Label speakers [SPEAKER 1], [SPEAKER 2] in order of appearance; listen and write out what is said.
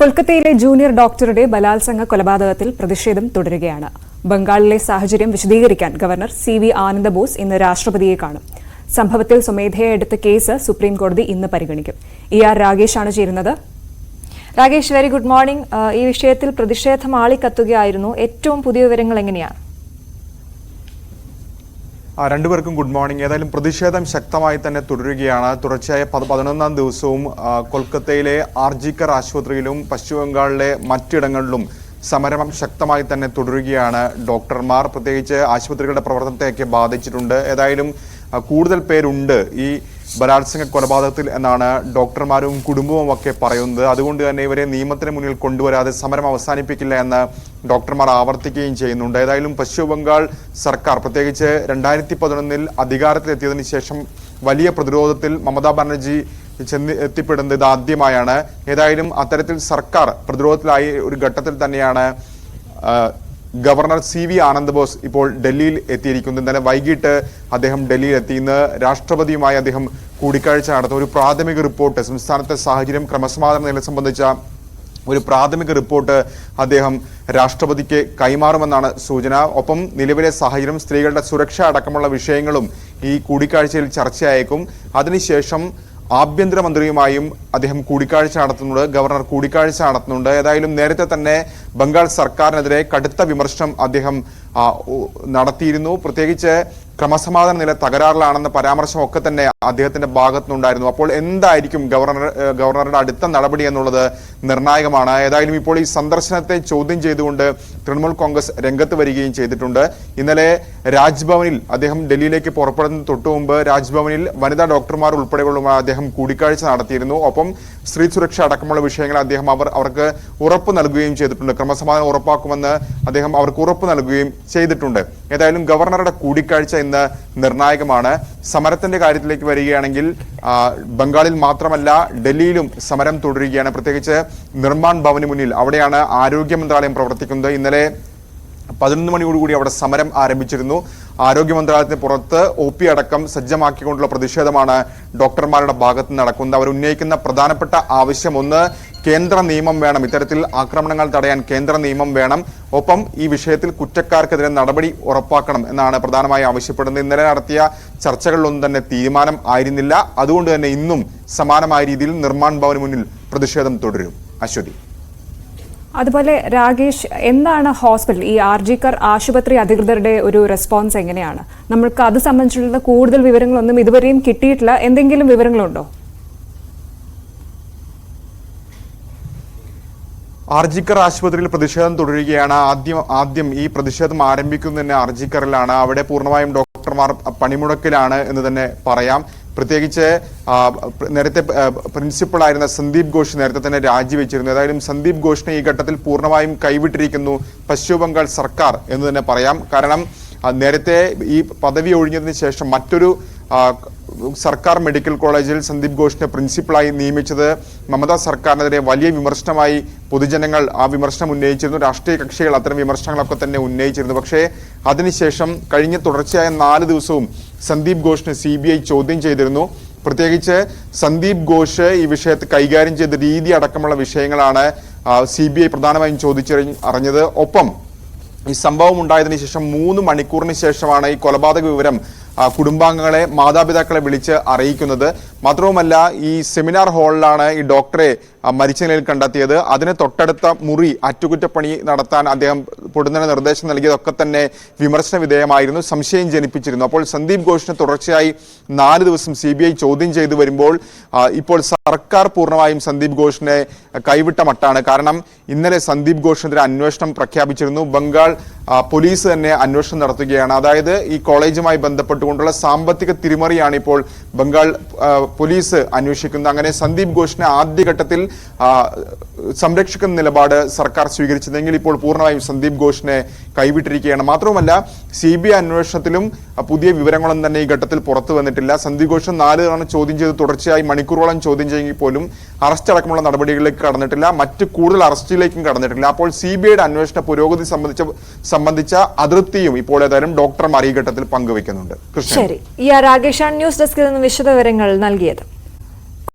[SPEAKER 1] കൊൽക്കത്തയിലെ ജൂനിയർ ഡോക്ടറുടെ ബലാത്സംഗ കൊലപാതകത്തിൽ പ്രതിഷേധം തുടരുകയാണ്. ബംഗാളിലെ സാഹചര്യം വിശദീകരിക്കാൻ governor C V Ananda Bose ഇന്ന് രാഷ്ട്രപതിയെ കാണും. സംഭവത്തിൽ സ്വമേധയെ എടുത്ത കേസ് സുപ്രീംകോടതി ഇന്ന് പരിഗണിക്കും. ഇ ആർ രാഗേഷാണ് ചേരുന്നത്.
[SPEAKER 2] രാകേഷ് വെരി ഗുഡ് മോർണിംഗ് ഈ വിഷയത്തിൽ പ്രതിഷേധം ആളിക്കത്തുകയായിരുന്നു. ഏറ്റവും പുതിയ വിവരങ്ങൾ എങ്ങനെയാണ്?
[SPEAKER 3] രണ്ടുപേർക്കും ഗുഡ് മോർണിംഗ്. ഏതായാലും പ്രതിഷേധം ശക്തമായി തന്നെ തുടരുകയാണ്. തുടർച്ചയായ പത- പതിനൊന്നാം ദിവസവും കൊൽക്കത്തയിലെ ആർജിക്കർ ആശുപത്രിയിലും പശ്ചിമബംഗാളിലെ മറ്റിടങ്ങളിലും സമരം ശക്തമായി തന്നെ തുടരുകയാണ് ഡോക്ടർമാർ. പ്രത്യേകിച്ച് ആശുപത്രികളുടെ പ്രവർത്തനത്തെയൊക്കെ ബാധിച്ചിട്ടുണ്ട്. ഏതായാലും കൂടുതൽ പേരുണ്ട് ഈ ബലാത്സംഗ കൊലപാതകത്തിൽ എന്നാണ് ഡോക്ടർമാരും കുടുംബവും ഒക്കെ പറയുന്നത്. അതുകൊണ്ട് തന്നെ ഇവരെ നിയമത്തിന് മുന്നിൽ കൊണ്ടുവരാതെ സമരം അവസാനിപ്പിക്കില്ല എന്ന് ഡോക്ടർമാർ ആവർത്തിക്കുകയും ചെയ്യുന്നുണ്ട്. ഏതായാലും പശ്ചിമ ബംഗാൾ സർക്കാർ പ്രത്യേകിച്ച് രണ്ടായിരത്തി പതിനൊന്നിൽ അധികാരത്തിലെത്തിയതിനു ശേഷം വലിയ പ്രതിരോധത്തിൽ മമതാ ബാനർജി ചെന്ന് എത്തിപ്പെടുന്നത് ആദ്യമായാണ്. ഏതായാലും അത്തരത്തിൽ സർക്കാർ പ്രതിരോധത്തിലായി ഒരു ഘട്ടത്തിൽ തന്നെയാണ് governor C V Anand Bose ഇപ്പോൾ ഡൽഹിയിൽ എത്തിയിരിക്കുന്നു. ഇന്നലെ വൈകിട്ട് അദ്ദേഹം ഡൽഹിയിൽ എത്തി. ഇന്ന് രാഷ്ട്രപതിയുമായി അദ്ദേഹം കൂടിക്കാഴ്ച നടത്തും. ഒരു പ്രാഥമിക റിപ്പോർട്ട് സംസ്ഥാനത്തെ സാഹചര്യം ക്രമസമാധാന നില സംബന്ധിച്ച ഒരു പ്രാഥമിക റിപ്പോർട്ട് അദ്ദേഹം രാഷ്ട്രപതിക്ക് കൈമാറുമെന്നാണ് സൂചന. ഒപ്പം നിലവിലെ സാഹചര്യം സ്ത്രീകളുടെ സുരക്ഷ അടക്കമുള്ള വിഷയങ്ങളും ഈ കൂടിക്കാഴ്ചയിൽ ചർച്ചയായേക്കും. അതിനുശേഷം ആഭ്യന്തരമന്ത്രിയുമായും അദ്ദേഹം കൂടിക്കാഴ്ച നടത്തുന്നുണ്ട്. ഗവർണർ കൂടിക്കാഴ്ച നടത്തുന്നുണ്ട്. ഏതായാലും നേരത്തെ തന്നെ ബംഗാൾ സർക്കാരിനെതിരെ കടുത്ത വിമർശനം അദ്ദേഹം നടത്തിയിരുന്നു. പ്രത്യേകിച്ച് ക്രമസമാധാന നില തകരാറിലാണെന്ന പരാമർശം ഒക്കെ തന്നെ അദ്ദേഹത്തിന്റെ ഭാഗത്തുനിന്നുണ്ടായിരുന്നു. അപ്പോൾ എന്തായിരിക്കും ഗവർണർ ഗവർണറുടെ അടുത്ത നടപടി എന്നുള്ളത് നിർണായകമാണ്. ഏതായാലും ഇപ്പോൾ ഈ സന്ദർശനത്തെ ചോദ്യം ചെയ്തുകൊണ്ട് തൃണമൂൽ കോൺഗ്രസ് രംഗത്ത് വരികയും ചെയ്തിട്ടുണ്ട്. ഇന്നലെ രാജ്ഭവനിൽ അദ്ദേഹം ഡൽഹിയിലേക്ക് പുറപ്പെടുന്ന തൊട്ടു മുമ്പ് രാജ്ഭവനിൽ വനിതാ ഡോക്ടർമാർ ഉൾപ്പെടെയുള്ളവരുമായി അദ്ദേഹം കൂടിക്കാഴ്ച നടത്തിയിരുന്നു. ഒപ്പം സ്ത്രീ സുരക്ഷ അടക്കമുള്ള വിഷയങ്ങൾ അദ്ദേഹം അവർ അവർക്ക് ഉറപ്പ് നൽകുകയും ചെയ്തിട്ടുണ്ട്. ക്രമസമാധാനം ഉറപ്പാക്കുമെന്ന് അദ്ദേഹം അവർക്ക് ഉറപ്പ് നൽകുകയും ചെയ്തിട്ടുണ്ട്. ഏതായാലും ഗവർണറുടെ കൂടിക്കാഴ്ച ഇന്ന് നിർണായകമാണ്. സമരത്തിന്റെ കാര്യത്തിലേക്ക് വരികയാണെങ്കിൽ ബംഗാളിൽ മാത്രമല്ല ഡൽഹിയിലും സമരം തുടരുകയാണ്. പ്രത്യേകിച്ച് നിർമ്മാൺ ഭവന് മുന്നിൽ അവിടെയാണ് ആരോഗ്യ മന്ത്രാലയം പ്രവർത്തിക്കുന്നത്. ഇന്നലെ പതിനൊന്ന് മണിയോടുകൂടി അവിടെ സമരം ആരംഭിച്ചിരുന്നു. ആരോഗ്യ മന്ത്രാലയത്തിന് പുറത്ത് ഒ പി അടക്കം സജ്ജമാക്കിക്കൊണ്ടുള്ള പ്രതിഷേധമാണ് ഡോക്ടർമാരുടെ ഭാഗത്ത് നടക്കുന്നത്. അവർ ഉന്നയിക്കുന്ന പ്രധാനപ്പെട്ട ആവശ്യം ഒന്ന് കേന്ദ്ര നിയമം വേണം. ഇത്തരത്തിൽ ആക്രമണങ്ങൾ തടയാൻ കേന്ദ്ര നിയമം വേണം. ഒപ്പം ഈ വിഷയത്തിൽ കുറ്റക്കാർക്കെതിരെ നടപടി ഉറപ്പാക്കണം എന്നാണ് പ്രധാനമായി ആവശ്യപ്പെടുന്നത്. ഇന്നലെ നടത്തിയ ചർച്ചകളിലൊന്നും തന്നെ തീരുമാനം ആയിരുന്നില്ല. അതുകൊണ്ട് തന്നെ ഇന്നും സമാനമായ രീതിയിൽ നിർമ്മാൺ ഭവന് മുന്നിൽ പ്രതിഷേധം തുടരും. അശ്വതി.
[SPEAKER 1] അതുപോലെ രാകേഷ് എന്താണ് ഹോസ്പിറ്റൽ? ഈ ആർജിക്കർ ആശുപത്രി അധികൃതരുടെ ഒരു റെസ്പോൺസ് എങ്ങനെയാണ്? നമ്മൾക്ക് അത് സംബന്ധിച്ചുള്ള കൂടുതൽ വിവരങ്ങളൊന്നും ഇതുവരെയും കിട്ടിയിട്ടില്ല. എന്തെങ്കിലും വിവരങ്ങളുണ്ടോ?
[SPEAKER 3] ആർജിക്കർ ആശുപത്രിയിൽ പ്രതിഷേധം തുടരുകയാണ്. ആദ്യം ആദ്യം ഈ പ്രതിഷേധം ആരംഭിക്കുന്നത് തന്നെ ആർജിക്കറിലാണ്. അവിടെ പൂർണമായും ഡോക്ടർമാർ പണിമുടക്കിലാണ് എന്ന് തന്നെ പറയാം. പ്രത്യേകിച്ച് നേരത്തെ പ്രിൻസിപ്പളായിരുന്ന സന്ദീപ് ഘോഷ് നേരത്തെ തന്നെ രാജിവെച്ചിരുന്നു. ഏതായാലും സന്ദീപ് ഘോഷിനെ ഈ ഘട്ടത്തിൽ പൂർണമായും കൈവിട്ടിരിക്കുന്നു പശ്ചിമ ബംഗാൾ സർക്കാർ എന്ന് തന്നെ പറയാം. കാരണം നേരത്തെ ഈ പദവി ഒഴിഞ്ഞതിന് ശേഷം മറ്റൊരു സർക്കാർ മെഡിക്കൽ കോളേജിൽ സന്ദീപ് ഘോഷിനെ പ്രിൻസിപ്പളായി നിയമിച്ചത് മമതാ സർക്കാരിനെതിരെ വലിയ വിമർശനമായി പൊതുജനങ്ങൾ ആ വിമർശനം ഉന്നയിച്ചിരുന്നു. രാഷ്ട്രീയ കക്ഷികൾ അത്തരം വിമർശനങ്ങളൊക്കെ തന്നെ ഉന്നയിച്ചിരുന്നു. പക്ഷേ അതിനുശേഷം കഴിഞ്ഞ തുടർച്ചയായ നാല് ദിവസവും സന്ദീപ് ഘോഷിനെ സി ചോദ്യം ചെയ്തിരുന്നു. പ്രത്യേകിച്ച് സന്ദീപ് ഘോഷ് ഈ വിഷയത്തെ കൈകാര്യം ചെയ്ത രീതി അടക്കമുള്ള വിഷയങ്ങളാണ് സി ബി ഐ പ്രധാനമായും ചോദിച്ചറി അറിഞ്ഞത്. ഒപ്പം ഈ സംഭവം ഉണ്ടായതിനു ശേഷം മൂന്ന് മണിക്കൂറിന് ശേഷമാണ് ഈ കൊലപാതക വിവരം കുടുംബാംഗങ്ങളെ മാതാപിതാക്കളെ വിളിച്ച് അറിയിക്കുന്നത്. മാത്രവുമല്ല ഈ സെമിനാർ ഹാളിലാണ് ഈ ഡോക്ടറെ മരിച്ച നിലയിൽ കണ്ടെത്തിയത്. അതിന് തൊട്ടടുത്ത മുറി അറ്റകുറ്റപ്പണി നടത്താൻ അദ്ദേഹം പൊടുന്നതിന് നിർദ്ദേശം നൽകിയതൊക്കെ തന്നെ വിമർശന വിധേയമായിരുന്നു. സംശയം ജനിപ്പിച്ചിരുന്നു. അപ്പോൾ സന്ദീപ് ഘോഷിനെ തുടർച്ചയായി നാല് ദിവസം സി ചോദ്യം ചെയ്തു വരുമ്പോൾ ഇപ്പോൾ സർക്കാർ പൂർണമായും സന്ദീപ് ഘോഷിനെ കൈവിട്ട മട്ടാണ്. കാരണം ഇന്നലെ സന്ദീപ് ഘോഷിനെതിരെ അന്വേഷണം പ്രഖ്യാപിച്ചിരുന്നു. ബംഗാൾ പോലീസ് തന്നെ അന്വേഷണം നടത്തുകയാണ്. അതായത് ഈ കോളേജുമായി ബന്ധപ്പെട്ടുകൊണ്ടുള്ള സാമ്പത്തിക തിരിമറിയാണ് ഇപ്പോൾ ബംഗാൾ പോലീസ് അന്വേഷിക്കുന്നത്. അങ്ങനെ സന്ദീപ് ഘോഷിനെ ആദ്യഘട്ടത്തിൽ സംരക്ഷിക്കുന്ന നിലപാട് സർക്കാർ സ്വീകരിച്ചതെങ്കിൽ ഇപ്പോൾ പൂർണമായും സന്ദീപ് ഘോഷിനെ കൈവിട്ടിരിക്കുകയാണ്. മാത്രവുമല്ല സി ബി ഐ അന്വേഷണത്തിലും പുതിയ വിവരങ്ങളും തന്നെ ഈ ഘട്ടത്തിൽ പുറത്തു വന്നിട്ടില്ല. സന്ദീപ് ഘോഷ് നാല് തവണ ചോദ്യം ചെയ്ത് തുടർച്ചയായി മണിക്കൂറോളം ചോദ്യം ചെയ്യുമെങ്കിൽ പോലും അറസ്റ്റ് അടക്കമുള്ള നടപടികളിലേക്ക് കടന്നിട്ടില്ല. മറ്റ് കൂടുതൽ അറസ്റ്റിലേക്കും കടന്നിട്ടില്ല. അപ്പോൾ സി ബി ഐയുടെ അന്വേഷണ പുരോഗതി സംബന്ധിച്ച സംബന്ധിച്ച അതൃപ്തിയും ഇപ്പോൾ ഏതായാലും ഡോക്ടർമാർ ഈ ഘട്ടത്തിൽ പങ്കുവെക്കുന്നുണ്ട്. കൃഷ്ണൻ.
[SPEAKER 2] ശരി. ഈ ആർ രാകേഷാണ് ന്യൂസ് ഡെസ്കിൽ നിന്ന് വിശദവിവരങ്ങൾ നൽകിയത്.